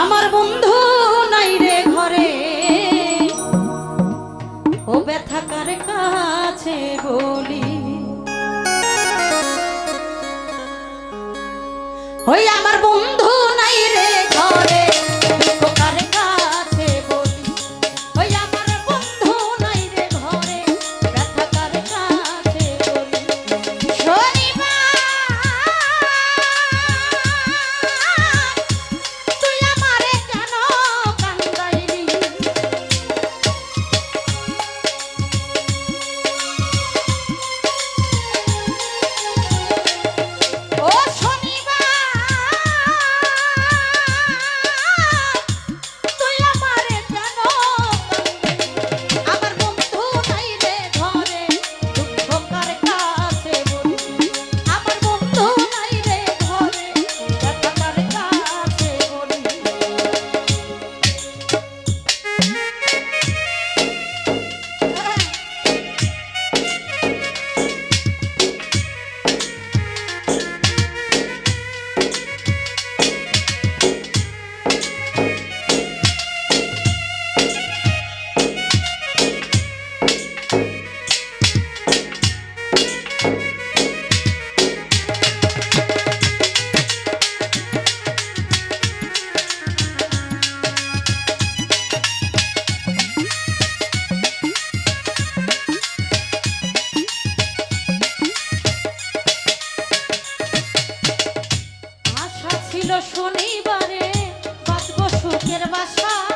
আমার বন্ধু নাই রে ঘরে। ও ব্যথা কার কার শনিবারে বাসবো সুখের বাসা।